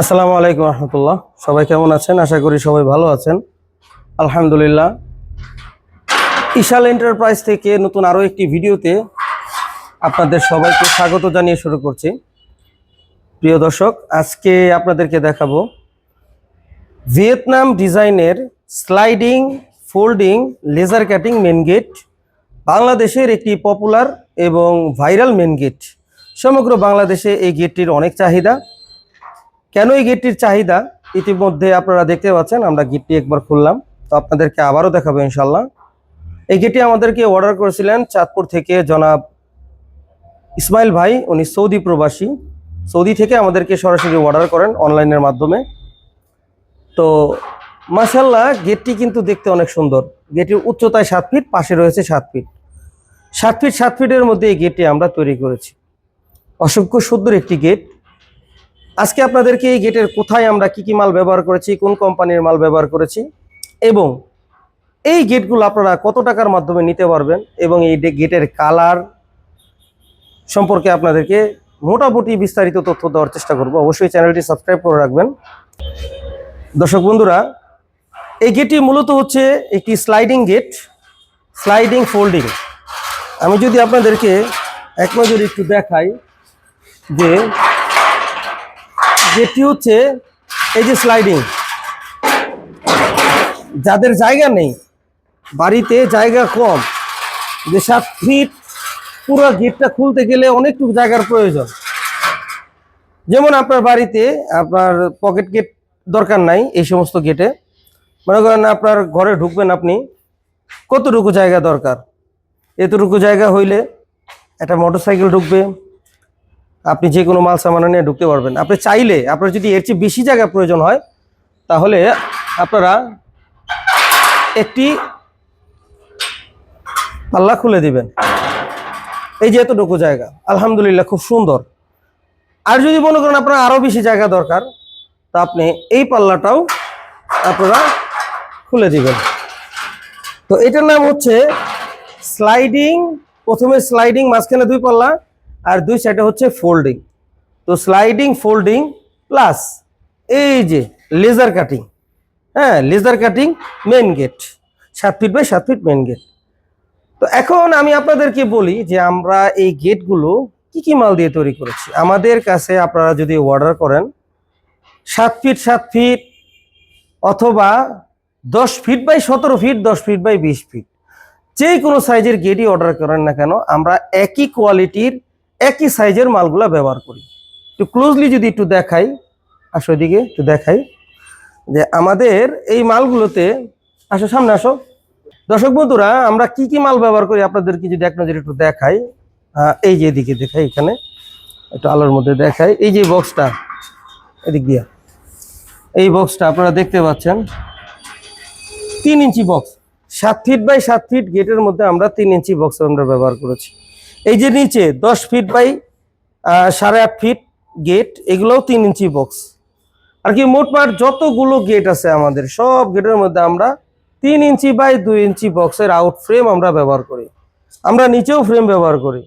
আসসালামু আলাইকুম রহমতুল্লাহ। সবাই কেমন আছেন? আশা করি সবাই ভালো আছেন। আলহামদুলিল্লাহ। ইশাল এন্টারপ্রাইজ থেকে নতুন আরও একটি ভিডিওতে আপনাদের সবাইকে স্বাগত জানিয়ে শুরু করছি। প্রিয় দর্শক, আজকে আপনাদেরকে দেখাবো ভিয়েতনাম ডিজাইনের sliding, folding, laser cutting main gate, বাংলাদেশের একটি পপুলার এবং ভাইরাল মেন গেট। সমগ্র বাংলাদেশে এই গেটটির অনেক চাহিদা। কেন এই গেটটির চাহিদা? ইতিমধ্যে আপনারা দেখতে পাচ্ছেন, আমরা গেটটি একবার খুললাম। তো আপনাদেরকে আবারও দেখাবো ইনশাল্লাহ এই গেটটি আমাদেরকে অর্ডার করেছিলেন চাঁদপুর থেকে জনাব ইসমাইল ভাই। উনি সৌদি প্রবাসী। সৌদি থেকে আমাদেরকে সরাসরি অর্ডার করেন অনলাইনের মাধ্যমে। তো মাসাল্লাহ গেটটি কিন্তু দেখতে অনেক সুন্দর। গেটের উচ্চতায় সাত ফিট, পাশে রয়েছে সাত ফিট। সাত ফিট, সাত ফিটের মধ্যে এই গেটটি আমরা তৈরি করেছি। অসংখ্য সুন্দর একটি গেট। আজকে আপনাদেরকে এই গেটের কোথায় আমরা কি কি মাল ব্যবহার করেছি, কোন কোম্পানির মাল ব্যবহার করেছি এবং এই গেটগুলো আপনারা কত টাকার মাধ্যমে নিতে পারবেন এবং এই গেটের কালার সম্পর্কে আপনাদেরকে মোটামুটি বিস্তারিত তথ্য দেওয়ার চেষ্টা করব। অবশ্যই চ্যানেলটি সাবস্ক্রাইব করে রাখবেন। দর্শক বন্ধুরা, এই গেটটি মূলত হচ্ছে একটি স্লাইডিং গেট, স্লাইডিং ফোল্ডিং। আমি যদি আপনাদেরকে এক নজরে একটু দেখাই যে যেটি হচ্ছে এই যে স্লাইডিং যাদের জায়গা নেই, বাড়িতে জায়গা কম, যে সাত ফিট পুরো গেটটা খুলতে গেলে অনেকটুকু জায়গার প্রয়োজন। যেমন আপনার বাড়িতে আপনার পকেট গেট দরকার নাই এই সমস্ত গেটে মনে করেন আপনার ঘরে ঢুকবেন আপনি, কতটুকু জায়গা দরকার? এতটুকু জায়গা হইলে একটা মোটরসাইকেল ঢুকবে আপনি যে কোনো মাল সামান নিয়ে ঢুকতে পারবেন। আপনি চাইলে আপনার যদি এর চেয়ে বেশি জায়গা প্রয়োজন হয়, তাহলে আপনারা একটি পাল্লা খুলে দিবেন। এই যে এতটুকু জায়গা, আলহামদুলিল্লাহ খুব সুন্দর। আর যদি মনে করেন আপনার আরও বেশি জায়গা দরকার, তা আপনি এই পাল্লাটাও আপনারা খুলে দিবেন। তো এটার নাম হচ্ছে স্লাইডিং প্রথমে স্লাইডিং মাঝখানে দুই পাল্লা আর দুই সাইডে হচ্ছে ফোল্ডিং তো স্লাইডিং ফোল্ডিং প্লাস এই যে লেজার কাটিং হ্যাঁ লেজার কাটিং মেন গেট সাত ফিট বাই সাত ফিট মেন গেট তো এখন আমি আপনাদেরকে বলি যে আমরা এই গেটগুলো কি কি মাল দিয়ে তৈরি করেছি। আমাদের কাছে আপনারা যদি অর্ডার করেন, সাত ফিট সাত ফিট অথবা দশ ফিট বাই সতেরো ফিট দশ ফিট বাই বিশ ফিট যে কোনো সাইজের গেটই অর্ডার করেন না কেন, আমরা একই কোয়ালিটির একই সাইজের মালগুলা ব্যবহার করি। একটু ক্লোজলি যদি একটু দেখাই, আসো এদিকে একটু দেখাই, যে আমাদের এই মালগুলোতে, আসো সামনে আসো। দর্শক বন্ধুরা, আমরা কি কি মাল ব্যবহার করি আপনাদেরকে যদি এক নজরে একটু দেখাই এই যে এদিকে দেখাই এখানে, একটু আলোর মধ্যে দেখাই। এই যে বক্সটা এদিক দিয়া। এই বক্সটা আপনারা দেখতে পাচ্ছেন, তিন ইঞ্চি বক্স সাত ফিট বাই সাত ফিট গেটের মধ্যে আমরা তিন ইঞ্চি বক্স আমরা ব্যবহার করেছি। এই যে নিচে দশ ফিট বাই সাড়ে আট ফিট গেট এগুলোও তিন ইঞ্চি বক্স আর কি মোটমাট যতগুলো গেট আছে আমাদের, সব গেটের মধ্যে আমরা তিন ইঞ্চি বাই দুই ইঞ্চি বক্সের আউট ফ্রেম আমরা ব্যবহার করি। আমরা নিচেও ফ্রেম ব্যবহার করি।